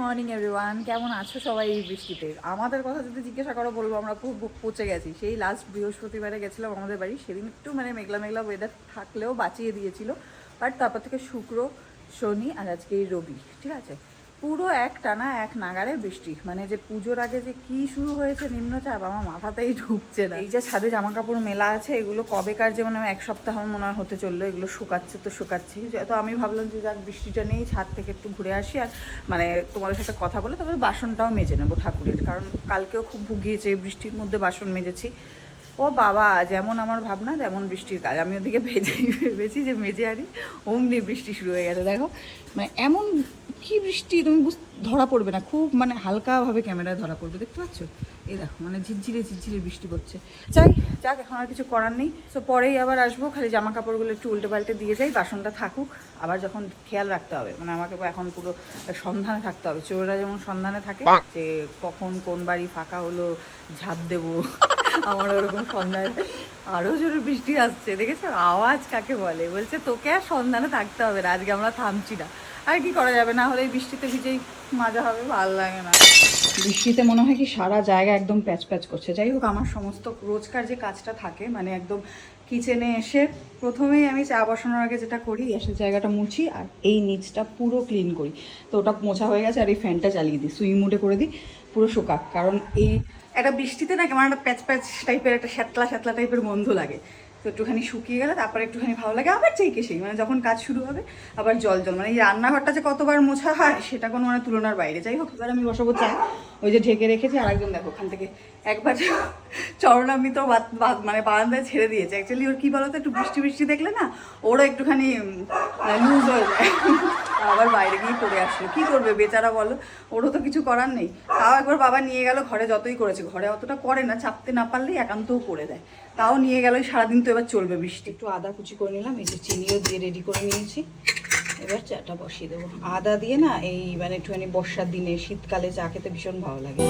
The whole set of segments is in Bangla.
মর্নিং এভরিওয়ান কেমন আছো সবাই এই বৃষ্টিতে? আমাদের কথা যদি জিজ্ঞাসা করো, বলব আমরা খুব পচে গেছি। সেই লাস্ট বৃহস্পতিবারে গেছিলাম আমাদের বাড়ি। সেদিন একটু মানে মেঘলা মেঘলা ওয়েদার থাকলেও বাঁচিয়ে দিয়েছিল। বাট তারপর থেকে শুক্র, শনি আর আজকে রবি, ঠিক আছে? পুরো এক টানা এক নাগারে বৃষ্টি। মানে যে পুজোর আগে যে কি শুরু হয়েছে নিম্নচাপ, আমার মাথাতেই ঢুকছে না। এই যে ছাদে জামা কাপড় মেলা আছে, এগুলো কবেকার যে মানে এক সপ্তাহ মনে হয় হতে চলল, এগুলো শুকাচ্ছে তো শুকাচ্ছে। তো আমি ভাবলাম যে যাক, বৃষ্টিটা নেই, ছাদ থেকে একটু ঘুরে আসি আর মানে তোমাদের সাথে কথা বলে তারপরে বাসনটাও মেজে নেব ঠাকুরের, কারণ কালকেও খুব ভুগিয়েছে, বৃষ্টির মধ্যে বাসন মেজেছি। ও বাবা যেমন আমার ভাবনা তেমন বৃষ্টির কাজ। আমি ওদিকে ভেজেই ভেবেছি যে মেজে আনি অমনি বৃষ্টি শুরু হয়ে গেছে। দেখো মানে এমন কি বৃষ্টি তুমি ধরা পড়বে না। খুব মানে হালকাভাবে ক্যামেরায় ধরা পড়বে দেখতে পাচ্ছ? এই দেখো মানে ঝিরঝিরে ঝিরঝিরে বৃষ্টি পড়ছে। যাই যাক এখন আর কিছু করার নেই। তো পরেই আবার আসব খালি জামা কাপড়গুলো একটু উল্টে পাল্টে দিয়ে যাই বাসনটা থাকুক। আবার যখন খেয়াল রাখতে হবে মানে আমাকে এখন পুরো সন্ধানে থাকতে হবে। চোররা যেমন সন্ধানে থাকে যে কখন কোন বাড়ি ফাঁকা হলো ঝাঁপ দেবো। আমার ওরকম সন্ধ্যা আরও জোরে বৃষ্টি আসছে, দেখেছ? আওয়াজ কাকে বলে? বলছে, তোকে আর সন্ধানে থাকতে হবে না, আজকে আমরা থামছি না। আর কি করা যাবে? না হলে বৃষ্টিতে ভিজেই মজা হবে, ভালো লাগে না। বৃষ্টিতে মনে হয় কি সারা জায়গা একদম প্যাচ প্যাচ করছে। যাই হোক, আমার সমস্ত রোজকার যে কাজটা থাকে মানে একদম কিচেনে এসে প্রথমেই আমি চা বসানোর আগে যেটা করি এসে জায়গাটা মুছি আর এই নিচটা পুরো ক্লিন করি। তো ওটা মোছা হয়ে গেছে আর এই ফ্যানটা চালিয়ে দিই সুই মুডে করে দিই, পুরো শুকাক। কারণ এই একটা বৃষ্টিতে না কেমন একটা প্যাচ প্যাচ টাইপের একটা শ্যাতলা শ্যাতলা টাইপের গন্ধ লাগে। তো একটুখানি শুকিয়ে গেলে তারপরে একটুখানি ভালো লাগে, আবার চেকে সেই মানে যখন কাজ শুরু হবে, আবার জল জল মানে এই রান্নাঘরটা যে কতবার মোছা হয়, সেটা কোনো মানে তুলনার বাইরে। যাই হোক, এবার আমি বসাবো চা। ওই যে ঢেকে রেখেছি আর একজন দেখো, ওখান থেকে একবার চরণামি তো বাত- বাত- মানে বারান্দায় ছেড়ে দিয়েছে। অ্যাকচুয়ালি ওর কি বলতো, একটু বৃষ্টি বৃষ্টি দেখলে না, ওরও একটুখানি লুজ হয়ে যায়। আবার বাইরে গিয়ে পড়ে আসলো। কী করবে বেচারা বলো? ওরও তো কিছু করার নেই। তাও একবার বাবা নিয়ে গেল ঘরে যতই করেছে। ঘরে অতটা করে না, চাপতে না পারলেই একান্তও করে দেয়। তাও নিয়ে গেল সারাদিন তো এবার চলবে বৃষ্টি। একটু আদা কুচি করে নিলাম যে চিনিও দিয়ে রেডি করে নিয়েছি। এবার চাটা বসিয়ে দেবো। আদা দিয়ে না, এই মানে একটুখানি বর্ষার দিনে শীতকালে চা খেতে ভীষণ ভালো লাগে।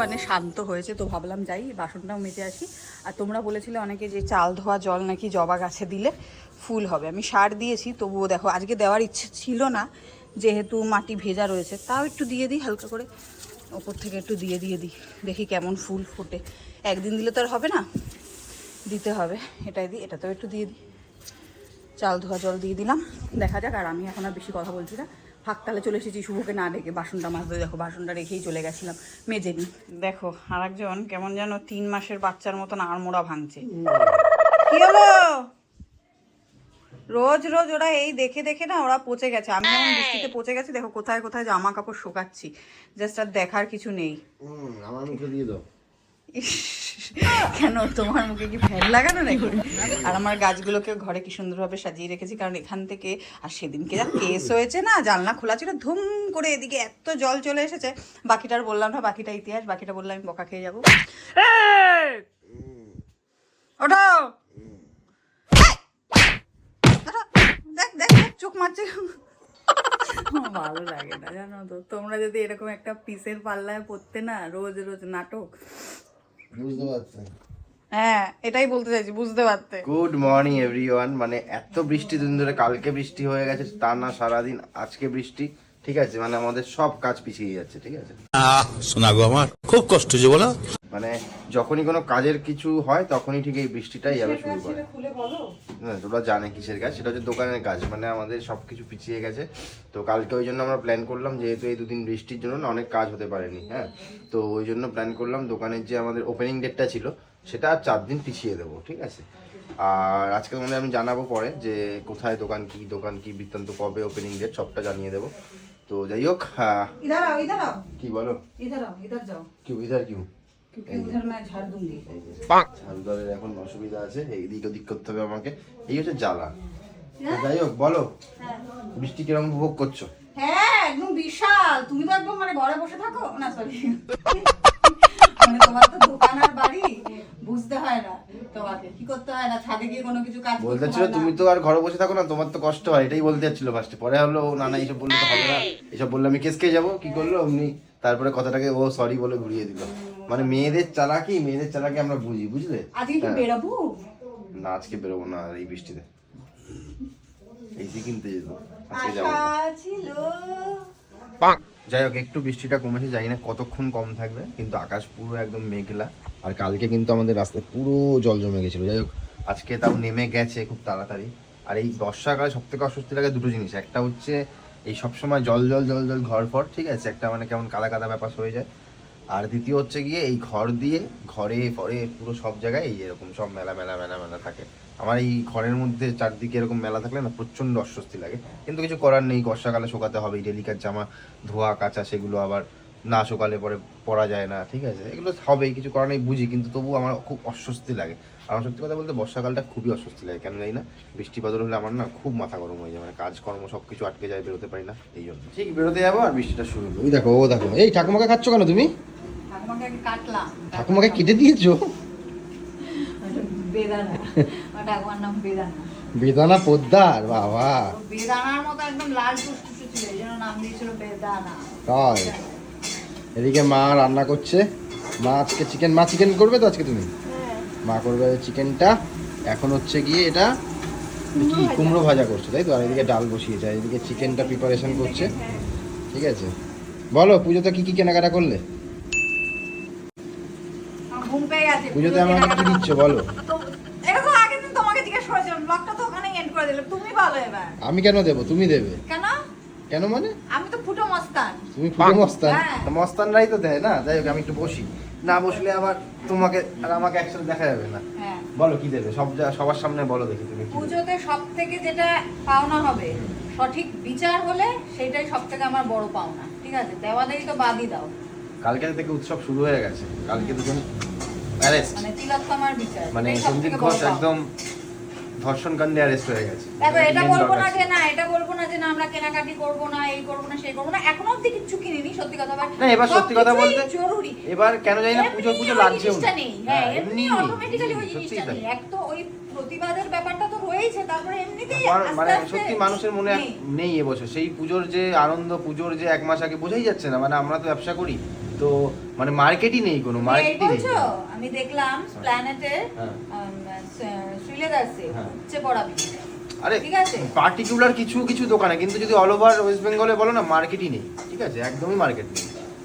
মানে শান্ত হয়েছে, তো ভাবলাম যাই, বাসনটাও মেজে আসি। আর তোমরা বলেছিলে অনেকে যে চাল ধোয়া জল নাকি জবা গাছে দিলে ফুল হবে। আমি সার দিয়েছি, তবুও দেখো, আজকে দেওয়ার ইচ্ছে ছিল না, যেহেতু মাটি ভেজা রয়েছে, তাও একটু দিয়ে দিই হালকা করে। ওপর থেকে একটু দিয়ে দিয়ে দিই, দেখি কেমন ফুল ফোটে। একদিন দিলে তো আর হবে না, দিতে হবে, এটাই দিই, এটাতেও একটু দিয়ে দিই। চাল ধোয়া জল দিয়ে দিলাম, দেখা যাক, আর আমি এখন আর বেশি কথা বলছি না। ফাঁকতালে চলে এসেছি শুভকে না ডেকে বাসনটা মাজতে দেখো বাসনটা রেখেই চলে গেছিলাম মেজে নি। দেখো আর একজন কেমন যেন তিন মাসের বাচ্চার মতন আড়মোড়া ভাঙছে। কি হলো? রোজ রোজ ওরা এই দেখে দেখে না ওরা পচে গেছে। আমি যেমন বৃষ্টিতে পচে গেছি দেখো কোথায় কোথায় জামা কাপড় শুকাচ্ছি। জাস্ট আর দেখার কিছু নেই। আমার মুখে দিয়ে দাও। কেন তোমার মুখে কি ফ্যান লাগানো নাকি? আর আমার গাছগুলোকে ঘরে কি সুন্দরভাবে সাজিয়ে রেখেছি কারণ এখান থেকে আর সেদিনকে যা কেস হয়েছে না জানলা খোলা ছিল ধুম করে এদিকে এত জল চলে এসেছে। বাকিটার বললাম না বাকিটা ইতিহাস বাকিটা বললাম আমি বকা খেয়ে যাব। এই! ওঠো! ওঠো। দেখ দেখ দেখ, চোখ মারছে। ভালো লাগে না জানো তো। তোমরা যদি এরকম একটা পিসের পাল্লায় পড়তে না রোজ রোজ নাটক বুঝতে পারছেন হ্যাঁ এটাই বলতে চাইছি বুঝতে পারতে। গুড মর্নিং এভরিওয়ান মানে এত বৃষ্টি দিন ধরে কালকে বৃষ্টি হয়ে গেছে তা না সারাদিন আজকে বৃষ্টি ঠিক আছে? মানে আমাদের সব কাজ পিছিয়ে যাচ্ছে ঠিক আছে? আহ শোনা গো আমার খুব কষ্ট যে বলো। মানে যখনই কোনো কাজের কিছু হয় তখনই ঠিক এই বৃষ্টিটাই যাবে শুরু করে। না জানে কিসের কাজ সেটা হচ্ছে দোকানের কাজ মানে আমাদের সব কিছু পিছিয়ে গেছে। তো কালকে ওই জন্য আমরা প্ল্যান করলাম যেহেতু এই দুদিন বৃষ্টির জন্য অনেক কাজ হতে পারেনি হ্যাঁ? তো ওই জন্য প্ল্যান করলাম দোকানের যে আমাদের ওপেনিং ডেটটা ছিল সেটা আর চার দিন পিছিয়ে দেবো ঠিক আছে? আর আজকে মানে আমি জানাব পরে যে কোথায় দোকান কি দোকান কি বৃত্তান্ত কবে ওপেনিং ডেট সবটা জানিয়ে দেবো। তো যাই হোক কি বলো? ইধার যাও। কিউ ইধার কিউ। এখন অসুবিধা আছে এইদিক ওদিক করতে হবে আমাকে। এই হচ্ছে জ্বালা। যাই হোক বলো। বৃষ্টি কিরম উপভোগ করছ? হ্যাঁ বিশাল। তুমি তো একদম মানে ঘরে বসে থাকো? না সরি আর বলতে তুমি তো আর ঘরে বসে থাকো না তোমার তো কষ্ট হয় এটাই বলতে যাচ্ছিল ফার্স্টে পরে হলো না না এইসব বললে না। এসব বললে আমি কেসকে যাব কি করল? তারপরে কথাটাকে ও সরি বলে ঘুরিয়ে দিল। মানে মেয়েদের চালাকি মেয়েদের চালাকি আমরা বুঝি বুঝলে? আজকে কি হ্যাঁ। বেরাবো? না আজকে বেরোবো না আর এই বৃষ্টিতে। এসি কিনতে যেত আজকে যাব। ছিল। যাই হোক একটু বৃষ্টিটা কমেছে জানি না কতক্ষণ কম থাকবে কিন্তু আকাশ পুরো একদম মেঘলা। আর কালকে কিন্তু আমাদের রাস্তায় পুরো জল জমে গেছিল। যাই হোক আজকে তাও নেমে গেছে খুব তাড়াতাড়ি। আর এই বর্ষাকালে সব থেকে অস্বস্তি লাগে দুটো জিনিস। একটা হচ্ছে এই সবসময় জল জল জল জল ঘর ফর ঠিক আছে? একটা মানে কেমন কাদা কাদা ব্যাপার হয়ে যায়। আর দ্বিতীয় হচ্ছে গিয়ে এই ঘর দিয়ে ঘরে ফরে পুরো সব জায়গায় এই এরকম সব মেলা মেলা মেলা মেলা থাকে। আমার এই ঘরের মধ্যে চারদিকে এরকম মেলা থাকলে না প্রচণ্ড অস্বস্তি লাগে। কিন্তু কিছু করার নেই বর্ষাকালে শোকাতে হবে ডেলিকার জামা ধোয়া কাচা সেগুলো আবার না শোকালে পরে পরা যায় না ঠিক আছে? এগুলো হবেই কিছু করার নেই বুঝি কিন্তু তবু আমার খুব অস্বস্তি লাগে। আমার সত্যি কথা বলতে বর্ষাকালটা খুবই অস্বস্তি লাগে কেন জানি না বৃষ্টি বাদল হলে আমার না খুব মাথা গরম হয়ে যায় মানে কাজকর্ম সব কিছু আটকে যায় বেরোতে পারি না এই জন্য। ঠিক বেরোতে যাব আর বৃষ্টিটা শুরু হলো। ওই দেখো ও দেখো এই ঠাকুমাকে খাচ্ছ কেন তুমি? ঠাকুমাকে কাটলাম। ঠাকুমাকে কেটে দিয়েছ? বেদানা। আমার ঠাকুমার নাম বেদানা। বেদানা পোদ্দার বাবা। বেদানার মতো একদম লাল টুসটুসে ছিল এই জন্য নাম দিয়েছিল বেদানা। তাই? এদিকে মা রান্না করছে। মা আজকে চিকেন মা চিকেন করবে তো আজকে তুমি? মা করবে চিকেনটা এখন হচ্ছে গিয়ে এটা কি কুমড়ো ভাজা করছে তাই তো? আর এদিকে ডাল বসিয়েছে এদিকে চিকেনটা প্রিপারেশন করছে। ঠিক আছে? বলো পুজোতে কি কি কেনাকাটা করলে? গেছে পুজোতে আমাকে কি দিচ্ছ বলো। এটা তো দিন তোমাকে জিজ্ঞেস করেছিলাম ব্লগটা তো ওখানে এন্ড করে দিলাম তুমি বলো এবার। আমি কেন দেবো? তুমি দেবে। কেন? কেন মানে? আমি তো ফুটো মস্তান। তুমি পুরো মস্তান। হ্যাঁ। তো মস্তানরাই তো দেয় না? যাই হোক আমি একটু বসি। না বসলে আবার তোমাকে আর আমাকে একসাথে দেখা যাবে না। হ্যাঁ। বলো কি দেবে? সব সবার সামনে বলো দেখি তুমি পুজোতে সব থেকে যেটা পাওনা হবে সঠিক বিচার হলে সেটাই সব থেকে আমার বড় পাওনা। ঠিক আছে? দেওয়া দেই তো বাদই দাও। কালকে থেকে উৎসব শুরু হয়ে গেছে। কালকে দুজন অ্যারেস্ট। মানে তিলোত্তমার বিচার। মানে সন্দীপ ঘোষ একদম ধর্ষণ কাণ্ডে অ্যারেস্ট হয়ে গেছে। দেখো এটা বলব না যে না এটা বলব না যে না আমরা কেনাকাটি করব না এই করব না সেই করব না এখনও অব্দি কিচ্ছু কিনিনি সত্যি কথা বাট না, এবার সত্যি কথা বলতে জরুরি। এবার কেন জানি না পুজো পুজো লাগছেও জিনিসটা হ্যাঁ এমনি অটোমেটিক্যালি ওই জিনিসটা নেই। এক তো ওই প্রতিবাদের ব্যাপারটা তো রয়েছে তারপরে এমনিতেই মানে সত্যি মানুষের মনে নেই। নেই এবছর সেই পুজোর যে আনন্দ পুজোর যে এক মাস আগে বোঝাই যাচ্ছে না। মানে আমরা তো ব্যবসা করি। তো মানে মার্কেটই নেই কোনো মার্কেটই নেই আমি দেখলাম প্ল্যানেটের হ্যাঁ। শ্রীলেদার্সে হ্যাঁ। উচ্চে পড়াবি আরে ঠিক আছে। পার্টিকুলার কিছু কিছু দোকানে কিন্তু যদি অল ওভার ওয়েস্ট বেঙ্গলে বলো না মার্কেটই নেই। ঠিক আছে? একদমই মার্কেট নেই।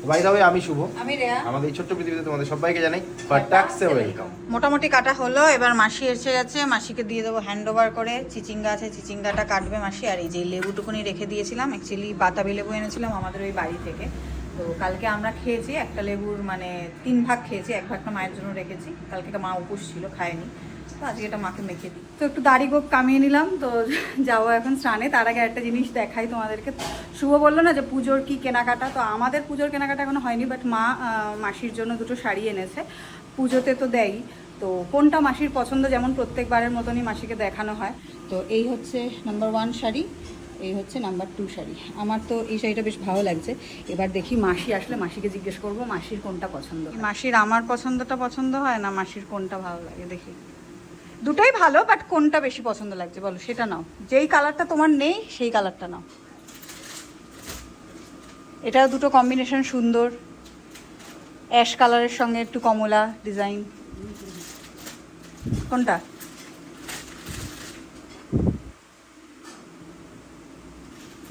বাই দা আমি শুভ। আমি রেয়া। আমাদের এই ছোট্ট পৃথিবীতে তোমাদের সবাইকে জানাই ফাটাক্সে ওয়েলকাম মোটামুটি কাটা হলো এবার মাসি এসে গেছে মাসিকে দিয়ে দেবো হ্যান্ড ওভার করে চিচিঙ্গা আছে চিচিঙ্গাটা কাটবে মাসি আর এই যে লেবুটুকুনি রেখে দিয়েছিলাম অ্যাকচুয়ালি বাতাবি লেবু এনেছিলাম আমাদের ওই বাড়ি থেকে। তো কালকে আমরা খেয়েছি, একটা লেবুর মানে তিন ভাগ খেয়েছি, এক ভাগটা মায়ের জন্য রেখেছি। কালকে মা উপোস ছিল, খায়নি। তো আজকে এটা মাকে মেখে দিই। তো একটু দাড়ি গোপ কামিয়ে নিলাম, তো যাব এখন স্নানে। তার আগে একটা জিনিস দেখাই তোমাদেরকে। শুভ বলল না যে পুজোর কি কেনাকাটা? তো আমাদের পুজোর কেনাকাটা এখনও হয়নি বাট মা মাসির জন্য দুটো শাড়ি এনেছে। পুজোতে তো দেয় তো কোনটা মাসির পছন্দ? যেমন প্রত্যেকবারের মতনই মাসিকে দেখানো হয়। তো এই হচ্ছে নাম্বার ওয়ান শাড়ি। এই হচ্ছে নাম্বার টু শাড়ি। আমার তো এই শাড়িটা বেশ ভালো লাগছে। এবার দেখি মাসি আসলে মাসিকে জিজ্ঞেস করব, মাসির কোনটা পছন্দ? মাসির আমার পছন্দটা পছন্দ হয় না, মাসির কোনটা ভালো লাগে দেখি। দুটোই ভালো বাট কোনটা বেশি পছন্দ লাগছে বলো, সেটা নাও। যেই কালারটা তোমার নেই, সেই কালারটা নাও। এটা দুটো কম্বিনেশন সুন্দর। অ্যাশ কালারের সঙ্গে একটু কমলা ডিজাইন কোনটা?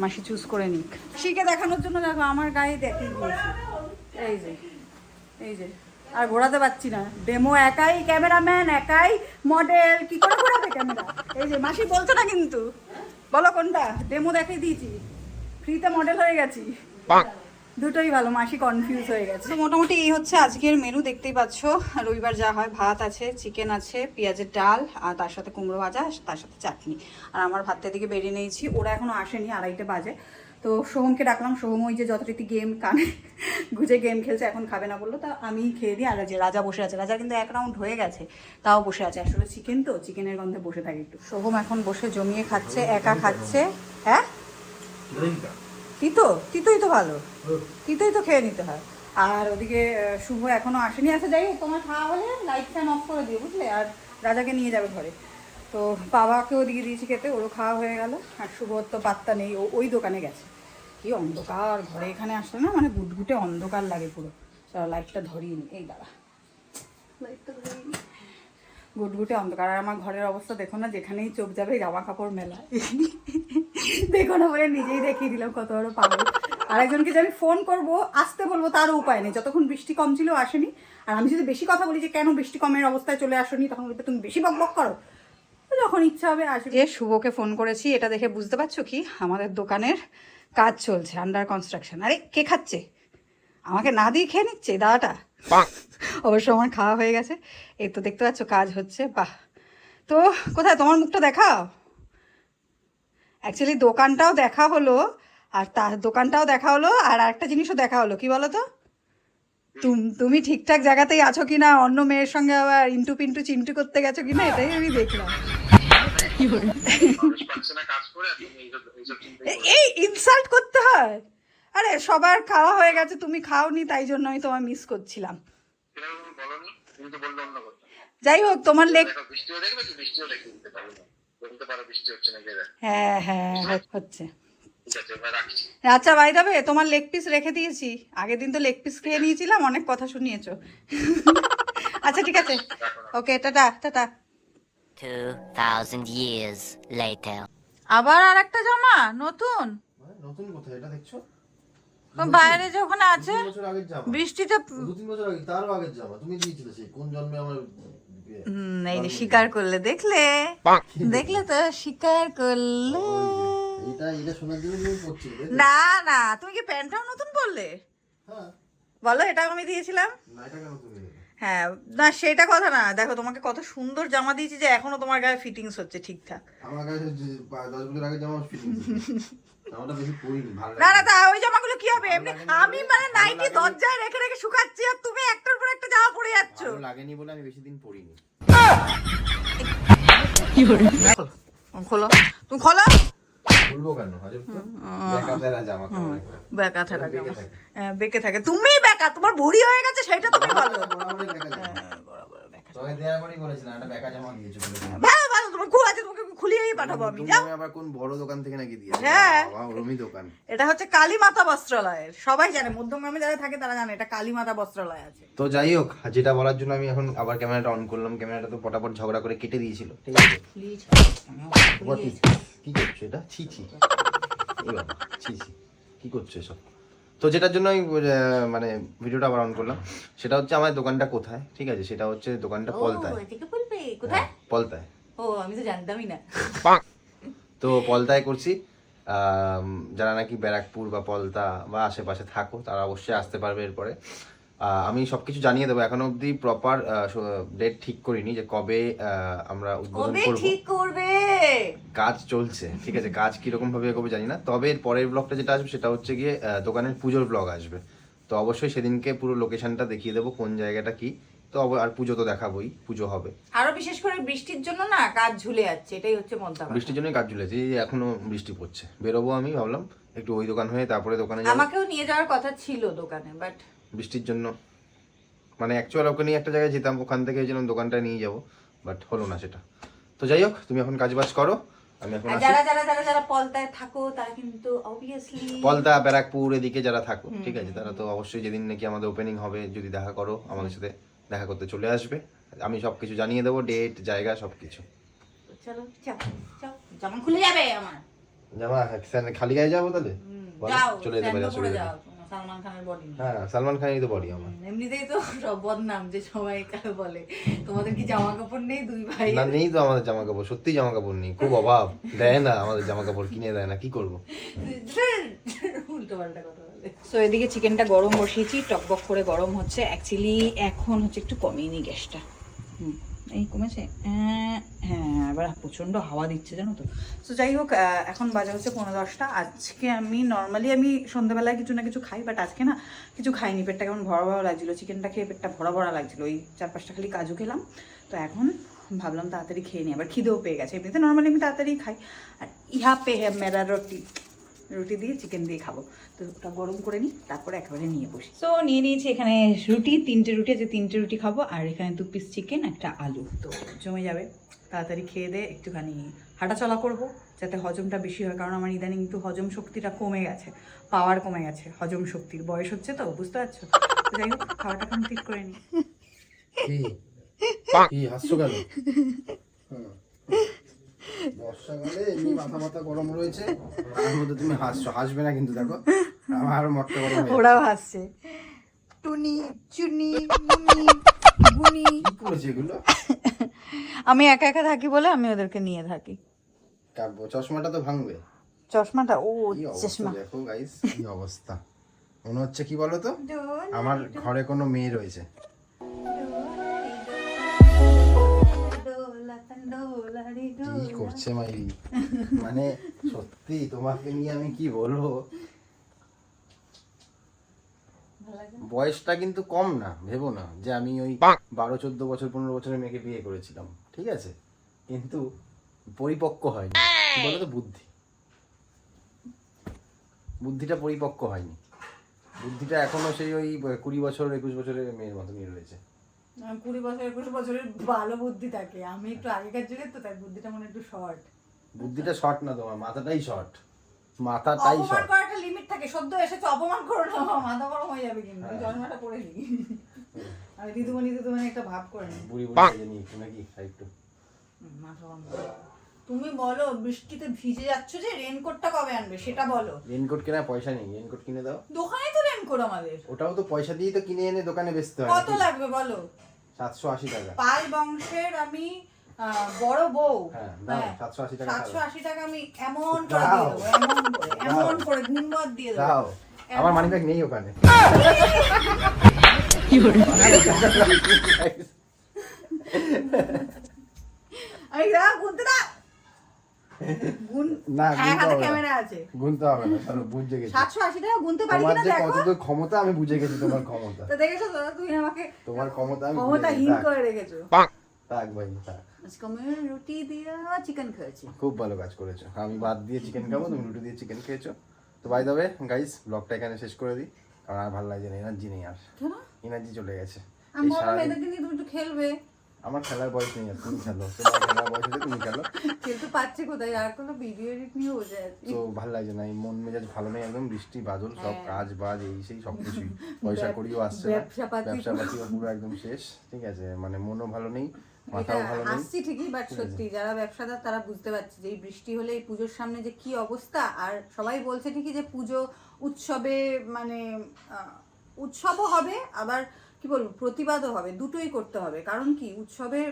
মাসি চুজ করে নিক। শিখে দেখানোর জন্য দেখো আমার গায়ে দেখি এই যে এই যে। আর ঘোরাতে পারছি না। ডেমো একাই ক্যামেরাম্যান একাই মডেল কি করে ঘোরাবে ক্যামেরা এই যে মাসি বলছে না কিন্তু। বলো কোনটা? ডেমো দেখে দিয়েছি। ফ্রিতে মডেল হয়ে গেছি। দুটোই ভালো মাসি কনফিউজ হয়ে গেছে। তো মোটামুটি এই হচ্ছে আজকের মেনু দেখতেই পাচ্ছ। রবিবার যা হয় ভাত আছে চিকেন আছে পেঁয়াজের ডাল আর তার সাথে কুমড়ো ভাজা তার সাথে চাটনি। আর আমার ভাতটা দিকে বেরিয়ে নিয়েছি ওরা এখনও আসেনি আড়াইটে বাজে। তো সোহমকে ডাকলাম সোহম ওই যে যথারীতি গেম কানে গুজে গেম খেলছে এখন খাবে না বলল তা আমি খেয়ে দিই আর যে রাজা বসে আছে রাজা কিন্তু এক রাউন্ড হয়ে গেছে তাও বসে আছে। আসলে চিকেন তো চিকেনের গন্ধে বসে থাকে একটু। সোহম এখন বসে জমিয়ে খাচ্ছে একা খাচ্ছে হ্যাঁ? তিতো তিতোই তো ভালো। তিতোই তো খেয়ে নিতে হয়। আর ওদিকে শুভ এখনও আসেনি। আসে যাই হোক, তোমার খাওয়া হলে লাইট ফ্যান অফ করে দিও বুঝলে? আর রাজাকে নিয়ে যাবে ঘরে। তো বাবাকে ওদিকে দিয়েছি খেতে ওরও খাওয়া হয়ে গেল। আর শুভর তো পাত্তা নেই ও ওই দোকানে গেছে। কি অন্ধকার ঘরে এখানে আসলে না মানে গুটগুটে অন্ধকার লাগে পুরো। চলো লাইটটা ধরিয়ে নি। এই দাদা লাইটটা ধরিয়ে নি। গুটগুটে অন্ধকার। আর আমার ঘরের অবস্থা দেখো না, যেখানেই চোখ যাবে জামা কাপড় মেলা। দেখো না বলে নিজেই দেখিয়ে দিলাম কত বড় পাগল। আরেকজনকে যে আমি ফোন করব, আসতে বলব, তারও উপায় নেই। যতক্ষণ বৃষ্টি কম ছিল, আসেনি। আর আমি যদি বেশি কথা বলি যে কেন বৃষ্টি কমের অবস্থায় চলে আসনি, তখন বলবে, তুমি বেশি বক বক করো। যখন ইচ্ছা হবে, আসবে। যে শুভকে ফোন করেছি, এটা দেখে বুঝতে পারছ কি? আমাদের দোকানের কাজ চলছে আন্ডার কনস্ট্রাকশন আরে, কে খাচ্ছে? আমাকে না দিয়ে খেয়ে নিচ্ছে দাদাটা? অবশ্য আমার খাওয়া হয়ে গেছে। এই তো দেখতে পাচ্ছ কাজ হচ্ছে। বাহ। তো কোথায়? তোমার মুখটা দেখাও। অ্যাকচুয়ালি দোকানটাও দেখা হলো আর তার দোকানটাও দেখা হলো আর একটা জিনিসও দেখা হলো। কি বলো তো? তুম- তুমি ঠিকঠাক জায়গাতেই আছো কিনা? অন্য মেয়ের সঙ্গে আবার ইন্টু পিন্টু চিন্টু করতে গেছো কিনা? এটাই আমি দেখলাম। না এই ইনসাল্ট করতে হয়। আরে সবার খাওয়া হয়ে গেছে তুমি খাওনি তাই জন্য আমি তোমায় মিস করছিলাম। কীভাবে তুমি বলনি তুমি তো বললে অন্য কথা যাই হোক তোমার লেগ দেখো বৃষ্টিও দেখবে কি বৃষ্টিও দেখে দিতে পারবে না বলতে পারো বৃষ্টি হচ্ছে না গেলে হ্যাঁ হ্যাঁ হচ্ছে। আচ্ছা ভাই যাবে তোমার লেগ পিস রেখে দিয়েছি। আগের দিন তো লেগ পিস খেয়ে নিয়েছিলাম অনেক কথা শুনিয়েছো। আচ্ছা ঠিক আছে। Okay tata tata. 2,000 years later. আবার আর একটা জামা নতুন? নতুন কোথায়? এটা দেখছ? বাইরে যে ওখানে আছে বৃষ্টিতে দু তিন বছর আগে তারও আগের জামা। তুমি দিয়েছিলে সেই কোন জন্মে আমার এই যে স্বীকার করলে দেখলে? দেখলে তো স্বীকার করলে। ওই এটা শোনার জন্য তুমি পড়ছিলে না না তুমি কি প্যান্টটাও নতুন পরলে? হ্যাঁ। বলো এটা আমি দিয়েছিলাম। না এটা কেন তুমি হ্যাঁ না সেটা কথা না। দেখো তোমাকে কত সুন্দর জামা দিয়েছি যে এখনও তোমার গায়ে ফিটিংস হচ্ছে ঠিকঠাক। আমার কাছে যে পা- দশ বছর আগে জামা না না তা ওই জামাগুলো কি হবে? এমনি আমি মানে নাইটি দরজায় রেখে রেখে শুকাচ্ছি আর তুমি একটার পর একটা জামা পরে যাচ্ছ। লাগেনি বলে আমি বেশি দিন পরিনি খোলো। তুমি খোলো। বলব কেন? হাজব তো দেখা দেয় না জামা বেকা থাকে বেঁকে থাকে। হ্যাঁ, বেঁকে থাকে। তুমি বেকা তোমার বুড়ি হয়ে গেছে সেটা তুমি বলো। তোকে দেওয়ার পরেই বলেছিলাম, একটা বেকা জামা দিয়েছ ভালো ভালো তোমার খুব আছে তোমাকে খুলিয়েই পাঠাবো আমি যাও। আবার কোন বড় দোকান থেকে নাকি দিয়েছ? হ্যাঁ। ওরমই দোকান। এটা হচ্ছে কালীমাতা বস্ত্রালয়ের সবাই জানে মধ্যমগ্রামে যারা থাকে তারা জানে এটা কালীমাতা বস্ত্রালয় আছে। তো যাই হোক যেটা বলার জন্য আমি এখন আবার ক্যামেরাটা অন করলাম ক্যামেরাটা তো পটাপট ঝগড়া করে কেটে দিয়েছিল ঠিক আছে? কি করছ এটা? ছি ছি। ছি ছি। কি করছ এসব? তো যেটার জন্য আমি মানে ভিডিওটা আবার অন করলাম সেটা হচ্ছে আমার দোকানটা কোথায় ঠিক আছে? সেটা হচ্ছে দোকানটা পলতায়। কোথায় হ্যাঁ, পলতায়। ও আমি তো জানতামই না। তো পলতায় করছি যারা নাকি ব্যারাকপুর বা পলতা বা আশেপাশে থাকো তারা অবশ্যই আসতে পারবে এরপরে। আমি সবকিছু জানিয়ে দেবো। এখনও অবধি প্রপার ডেট ঠিক করিনি যে কবে আমরা উদ্বোধন কবে করব। ঠিক করবে? কাজ চলছে ঠিক আছে কাজ কীরকম ভাবে এগোবে জানি না। তবে এর পরের ব্লগটা যেটা আসবে সেটা হচ্ছে গিয়ে দোকানের পুজোর ব্লগ আসবে। তো অবশ্যই সেদিনকে পুরো লোকেশনটা দেখিয়ে দেবো কোন জায়গাটা কি। তো আর পুজো তো দেখাবোই পুজো হবে। আরও বিশেষ করে বৃষ্টির জন্য না কাজ ঝুলে যাচ্ছে এটাই হচ্ছে মধ্যম বৃষ্টির জন্যই কাজ ঝুলেছে এই যে এখনও বৃষ্টি পড়ছে। বেরোবো আমি ভাবলাম একটু ওই দোকান হয়ে তারপরে দোকানে আমাকেও নিয়ে যাওয়ার কথা ছিল দোকানে বাট বৃষ্টির জন্য। মানে অ্যাকচুয়াল ওকে নিয়ে একটা জায়গায় যেতাম ওখান থেকে যেন দোকানটা নিয়ে যাব বাট হলো না সেটা। তো যাই হোক তুমি এখন কাজবাজ করো আমি এখন যারা যারা যারা যারা পলতায় থাকো তারা কিন্তু অবভিয়াসলি পলতা ব্যারাকপুর এদিকে যারা থাকো ঠিক আছে? তারা তো অবশ্যই যেদিন নাকি আমাদের ওপেনিং হবে যদি দেখা করো আমাদের সাথে দেখা করতে চলে আসবে। আমি সবকিছু জানিয়ে দেবো ডেট জায়গা সবকিছু। চলো যাও যাও। জামা খুলে যাবে আমার। জামা খালি গায়ে যাব তাহলে? চলে যেতে পারি অসুবিধা সালমান খানের বডি হ্যাঁ সালমান খানই তো বডি আমার। এমনিতেই তো সব বদনাম যে সবাই বলে। তোমাদের কি জামা কাপড় নেই দুই ভাই? না নেই তো আমাদের জামা কাপড় সত্যি জামা কাপড় নেই খুব অভাব। দেয় না আমাদের জামা কাপড় কিনে দেয় না কি করব? উল্টো পাল্টা কথা সো এদিকে চিকেনটা গরম বসিয়েছি টকবক করে গরম হচ্ছে। অ্যাকচুয়ালি এখন হচ্ছে একটু কমিয়ে নি গ্যাসটা। হুম, এই কমেছে? আহ, হ্যাঁ। এবার প্রচণ্ড হাওয়া দিচ্ছে, জানো তো। তো যাই হোক এখন বাজে হচ্ছে পনেরো দশটা। আজকে আমি নর্মালি আমি সন্ধ্যেবেলায় কিছু না কিছু খাই বাট আজকে না কিছু খাইনি। পেটটা কেমন ভরা ভরা লাগছিল চিকেনটা খেয়ে পেটটা ভরা ভরা লাগছিল। ওই চার পাঁচটা খালি কাজু খেলাম। তো এখন ভাবলাম তাড়াতাড়ি খেয়ে নিই, আবার খিদেও পেয়ে গেছে। এমনিতে নর্মালি আমি তাড়াতাড়ি খাই। আর ইহা পে হ্যাঁ মেরা রুটি রুটি দিয়ে চিকেন দিয়ে খাব। তো ওটা গরম করে নিই, তারপরে একেবারে নিয়ে বসি। তো নিয়ে নিয়েছি এখানে রুটি, তিনটে রুটি আছে তিনটে রুটি খাব। আর এখানে দু পিস চিকেন একটা আলু। তো জমে যাবে। তাড়াতাড়ি খেয়ে দিয়ে একটুখানি হাঁটাচলা করব যাতে হজমটা বেশি হয়। কারণ আমার ইদানিং একটু হজম শক্তিটা কমে গেছে পাওয়ার কমে গেছে হজম শক্তির। বয়স হচ্ছে তো বুঝতে পারছ? যাই হোক খাওয়াটা কমপ্লিট করে নি। কি? কি হাসছো কেন? বর্ষাকালে এমনি মাথা মাথা গরম রয়েছে তার মধ্যে তুমি হাসছো। হাসবে না কিন্তু দেখো আমার আরও মটকা গরম ওরাও হাসছে। টুনি চুনি মুনি গুনি কি করেছে এগুলো? আমি একা একা থাকি বলে আমি ওদেরকে নিয়ে থাকি। কাটবো চশমাটা তো ভাঙবে। চশমাটা ও অবস্থা চশমা। দেখো গাইস কি অবস্থা? মনে হচ্ছে কি বলো তো আমার ঘরে কোনো মেয়ে রয়েছে। কি করছে মাইরি? মানে সত্যি তোমাকে নিয়ে আমি কি বলব? বয়সটা কিন্তু কম না ভেবো না যে আমি ওই বারো চোদ্দ বছর পনেরো বছরের মেয়েকে বিয়ে করেছিলাম ঠিক আছে? কিন্তু পরিপক্ক হয়নি। বলো তো বুদ্ধি। বুদ্ধিটা পরিপক্ক হয়নি। বুদ্ধিটা এখনও সেই ওই কুড়ি বছর একুশ বছরের মেয়ের মতনই রয়েছে। কুড়ি বছর একুশ বছরের ভালো বুদ্ধি থাকে। আমি একটু আগেকার যুগের তো তাই বুদ্ধিটা মনে একটু শর্ট বুদ্ধিটা শর্ট না তোমার মাথাটাই শর্ট মাথাটাই অপমান শর্ট করার একটা লিমিট থাকে সদ্য এসেছে অপমান করো না মাথা গরম হয়ে যাবে কিন্তু। হ্যাঁ। চশমাটা নি। আমি দিদুমণি দিদুমণি একটা ভাব করে নি বুড়ি বুড়ি একটু নাকি একটু। মাথা গরম তুমি বলো বৃষ্টিতে ভিজে যাচ্ছ যে রেনকোটটা কবে আনবে? সেটা বলো। রেনকোট কেনার পয়সা নেই রেনকোট কিনে দাও। দোকানে তো রেনকোট আমাদের। ওটাও তো পয়সা দিয়েই তো কিনে এনে দোকানে বেচতে হয় কত লাগবে বলো? সাতশো আশি টাকা। পাল বংশের আমি বড় বউ। হ্যাঁ, দাও, 780 টাকা সাতশো আশি টাকা আমি এমন করে দিয়ে দেবো এমন করে এমন করে গুণবদ দিয়ে দাও। আমার মানি ব্যাগ নেই ওখানে। হ্যাঁ ক্ষমতা আমি বুঝে গেছি তোমার ক্ষমতা। তোমার ক্ষমতা আমি বুঝে ক্ষমতাহীন করে রেখেছো। থাক ভাই থাক। আজকে আমি রুটি দিয়ে চিকেন খেয়েছি। খুব ভালো কাজ করেছ। আমি ভাত দিয়ে চিকেন খাব তুমি রুটি দিয়ে চিকেন খেয়েছো। তো বাই গাইস ব্লগটা এখানে শেষ করে দিই কারণ আর ভালো লাগছে না এনার্জি নেই আর। এনার্জি চলে গেছে। আমি বললাম সারাদিন- এদেরকে নিয়ে তুমি একটু খেলবে। আমার খেলার বয়স নেই তুমি খেলো। তোমার খেলার বয়স তুমি খেলো। খেলতে পারছি কোথায়? আর কোনো ভিডিও এডিট নিয়ে বসে আছি। তো ভালো লাগছে না এই মন মেজাজ ভালো নেই একদম বৃষ্টি বাদল সব হ্যাঁ। কাজ বাজ এই সেই সব কিছুই। পয়সা করিও আসছে ব্যবসা পাতিও পুরো একদম শেষ ঠিক আছে? মানে মনও ভালো নেই আসছি ঠিকই বাট সত্যি যারা ব্যবসাদার তারা বুঝতে পারছে যে এই বৃষ্টি হলে এই পুজোর সামনে যে কি অবস্থা। আর সবাই বলছে ঠিকই যে পুজো উৎসবে মানে উৎসবও হবে আবার কি বলব প্রতিবাদও হবে দুটোই করতে হবে। কারণ কি উৎসবের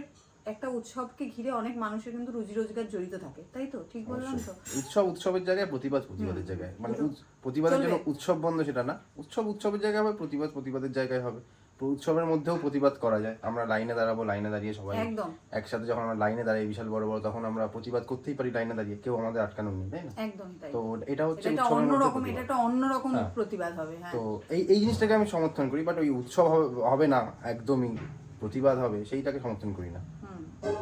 একটা উৎসবকে ঘিরে অনেক মানুষের কিন্তু রুজি রোজগার জড়িত থাকে তাই তো? ঠিক বললাম তো? উৎসব উৎসবের জায়গায় প্রতিবাদ প্রতিবাদের জায়গায়। মানে প্রতিবাদের জন্য উৎসব বন্ধ সেটা না। উৎসব উৎসবের জায়গায় হবে প্রতিবাদ প্রতিবাদের জায়গায় হবে। উৎসবের মধ্যেও প্রতিবাদ করা যায়। আমরা লাইনে দাঁড়াবো লাইনে দাঁড়িয়ে সবাই একসাথে যখন আমরা লাইনে দাঁড়াই বিশাল বড় বড় তখন আমরা প্রতিবাদ করতেই পারি লাইনে দাঁড়িয়ে। কেউ আমাদের আটকানো নেই তাই না? তো এটা হচ্ছে অন্যরকম এটা একটা অন্যরকম হ্যাঁ। প্রতিবাদ হবে হ্যাঁ। তো এই এই জিনিসটাকে আমি সমর্থন করি বাট ওই উৎসব হবে- না একদমই প্রতিবাদ হবে সেইটাকে সমর্থন করি না।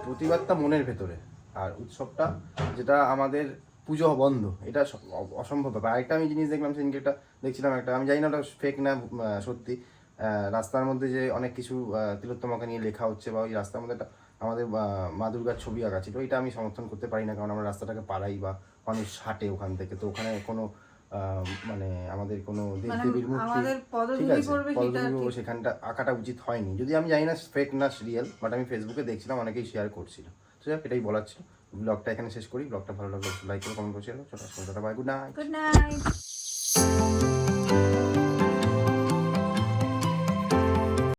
প্রতিবাদটা মনের ভেতরে আর উৎসবটা যেটা আমাদের পুজো বন্ধ এটা অসম্ভব ব্যাপার। আরেকটা আমি জিনিস দেখলাম সেদিনকে একটা দেখছিলাম একটা আমি জানি না ওটা ফেক না সত্যি। রাস্তার মধ্যে যে অনেক কিছু তিলোত্তমাকে নিয়ে লেখা হচ্ছে বা ওই রাস্তার মধ্যে আমাদের মা দুর্গার ছবি আঁকা ছিল এটা আমি সমর্থন করতে পারি না কারণ আমরা রাস্তাটাকে পাড়াই বা মানুষ হাঁটে ওখান থেকে। তো ওখানে কোনো মানে আমাদের কোনো মানে দেবীর মূর্তি ঠিক আছে পদধূলি সেখানটা আঁকাটা উচিত হয়নি। যদি আমি জানি না ফেক না রিয়েল বাট আমি ফেসবুকে দেখছিলাম অনেকেই শেয়ার করছিল। তো যাক এটাই বলার ছিল। ব্লগটা এখানে শেষ করি। ব্লগটা ভালো লাগল লাইক করে কমেন্ট করে শেয়ার ছোটো bye good night good night